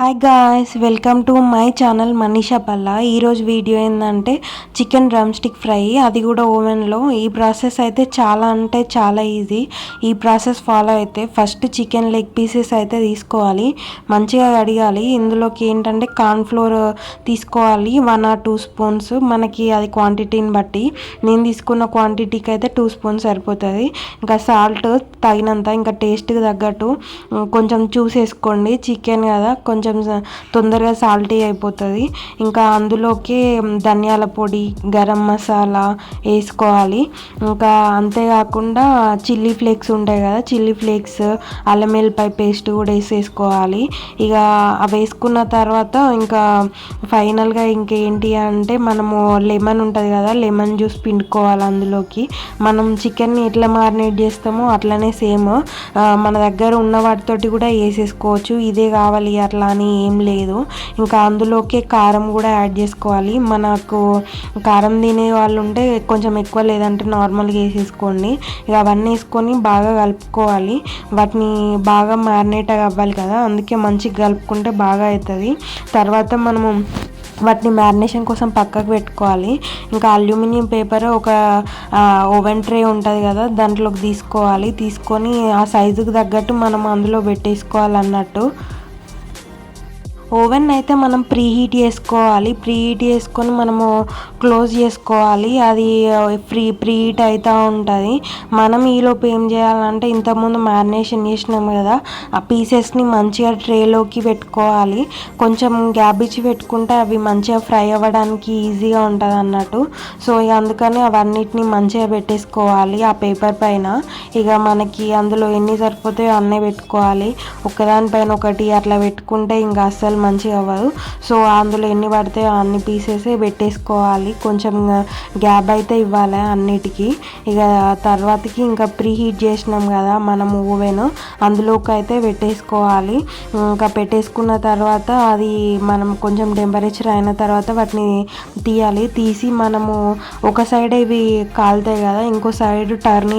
Hi guys welcome to my channel Manisha Palla ఈరోజు video ఏంటంటే chicken drum stick fry అది కూడా ఓవెన్లో ఈ ప్రాసెస్ అయితే చాలా అంటే చాలా ఈజీ ఈ ప్రాసెస్ ఫాలో అయితే ఫస్ట్ చికెన్ లెగ్ పీసెస్ అయితే తీసుకోవాలి. మంచిగా కడగాలి. ఇందులోకి ఏంటంటే కార్న్ఫ్లోర్ తీసుకోవాలి. వన్ ఆర్ టూ స్పూన్స్ మనకి అది క్వాంటిటీని బట్టి. నేను తీసుకున్న క్వాంటిటీకి అయితే టూ స్పూన్స్ సరిపోతుంది. ఇంకా సాల్ట్ తగినంత ఇంకా టేస్ట్కి తగ్గట్టు కొంచెం చూసేసుకోండి చికెన్ కదా కొంచెం కొంచెం తొందరగా సాల్టీ అయిపోతుంది. ఇంకా అందులోకి ధనియాల పొడి గరం మసాలా వేసుకోవాలి. ఇంకా అంతేకాకుండా చిల్లీ ఫ్లేక్స్ ఉంటాయి కదా చిల్లీ ఫ్లేక్స్ అల్లం వెల్లిపాయ పేస్ట్ కూడా వేసేసుకోవాలి. ఇక అవి వేసుకున్న తర్వాత ఇంకా ఫైనల్గా ఇంకేంటి అంటే మనము లెమన్ ఉంటుంది కదా లెమన్ జ్యూస్ పిండుకోవాలి అందులోకి. మనం చికెన్ని ఎట్లా మారినేట్ చేస్తామో అట్లనే సేమ్. మన దగ్గర ఉన్న వాటితోటి కూడా వేసేసుకోవచ్చు. ఇదే కావాలి అట్లా అని ఏం లేదు. ఇంకా అందులోకి కారం కూడా యాడ్ చేసుకోవాలి. మనకు కారం తినే వాళ్ళు ఉంటే కొంచెం ఎక్కువ లేదంటే నార్మల్గా వేసేసుకోండి. ఇక అవన్నీ వేసుకొని బాగా కలుపుకోవాలి. వాటిని బాగా మ్యారినేట్ అవ్వాలి కదా. అందుకే మంచిగా కలుపుకుంటే బాగా అవుతుంది. తర్వాత మనము వాటిని మ్యారినేషన్ కోసం పక్కకు పెట్టుకోవాలి. ఇంకా అల్యూమినియం పేపర్ ఒక ఓవెన్ ట్రే ఉంటుంది కదా దాంట్లోకి తీసుకోవాలి. తీసుకొని ఆ సైజుకి తగ్గట్టు మనం అందులో పెట్టేసుకోవాలి అన్నట్టు ఓవెన్ అయితే మనం ప్రీ హీట్ చేసుకోవాలి. ప్రీ హీట్ చేసుకొని మనము క్లోజ్ చేసుకోవాలి. అది ఫ్రీ ప్రీ హీట్ అవుతూ ఉంటుంది. మనం ఈలోపు ఏం చేయాలంటే ఇంతకుముందు మ్యారినేషన్ చేసినాం కదా ఆ పీసెస్ని మంచిగా ట్రేలోకి పెట్టుకోవాలి. కొంచెం గ్యాప్ ఇచ్చి పెట్టుకుంటే అవి మంచిగా ఫ్రై అవ్వడానికి ఈజీగా ఉంటుంది అన్నట్టు. సో ఇక అందుకని అవన్నిటిని మంచిగా పెట్టేసుకోవాలి ఆ పేపర్ పైన. ఇక మనకి అందులో ఎన్ని సరిపోతాయో అన్నీ పెట్టుకోవాలి. ఒకదానిపైన ఒకటి అట్లా పెట్టుకుంటే ఇంకా అస్సలు మంచిగా అవ్వదు. సో అందులో ఎన్ని పడితే అన్ని పీసెసే పెట్టేసుకోవాలి. కొంచెం గ్యాప్ అయితే ఇవ్వాలి అన్నిటికీ. ఇక తర్వాతకి ఇంకా ప్రీ హీట్ చేసినాం కదా మనము ఓవెన్ అందులోకి అయితే పెట్టేసుకోవాలి. ఇంకా పెట్టేసుకున్న తర్వాత అది మనం కొంచెం టెంపరేచర్ అయిన తర్వాత వాటిని తీయాలి. తీసి మనము ఒక సైడ్ ఇవి కాలుతాయి కదా ఇంకో సైడ్ టర్న్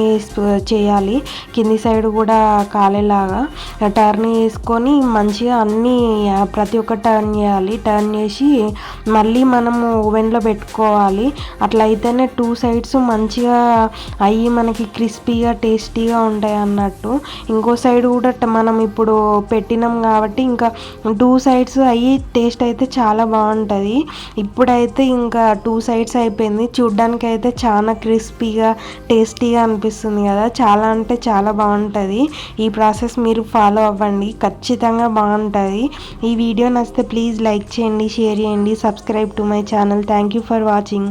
చేయాలి. కింది సైడ్ కూడా కాలేలాగా. టర్న్ వేసుకొని మంచిగా అన్నీ ప్రతి ప్రతి ఒక్క టర్న్ చేయాలి. టర్న్ చేసి మళ్ళీ మనము ఓవెన్లో పెట్టుకోవాలి. అట్లా అయితేనే టూ సైడ్స్ మంచిగా అయ్యి మనకి క్రిస్పీగా టేస్టీగా ఉంటాయి అన్నట్టు. ఇంకో సైడ్ కూడా మనం ఇప్పుడు పెట్టినాం కాబట్టి ఇంకా టూ సైడ్స్ అయ్యి టేస్ట్ అయితే చాలా బాగుంటుంది. ఇప్పుడైతే ఇంకా టూ సైడ్స్ అయిపోయింది. చూడ్డానికి అయితే చాలా క్రిస్పీగా టేస్టీగా అనిపిస్తుంది కదా. చాలా అంటే చాలా బాగుంటుంది. ఈ ప్రాసెస్ మీరు ఫాలో అవ్వండి. ఖచ్చితంగా బాగుంటుంది. ఈ వీడియో వీడియో నచ్చితే ప్లీజ్ లైక్ చేయండి షేర్ చేయండి subscribe to my channel. Thank you for watching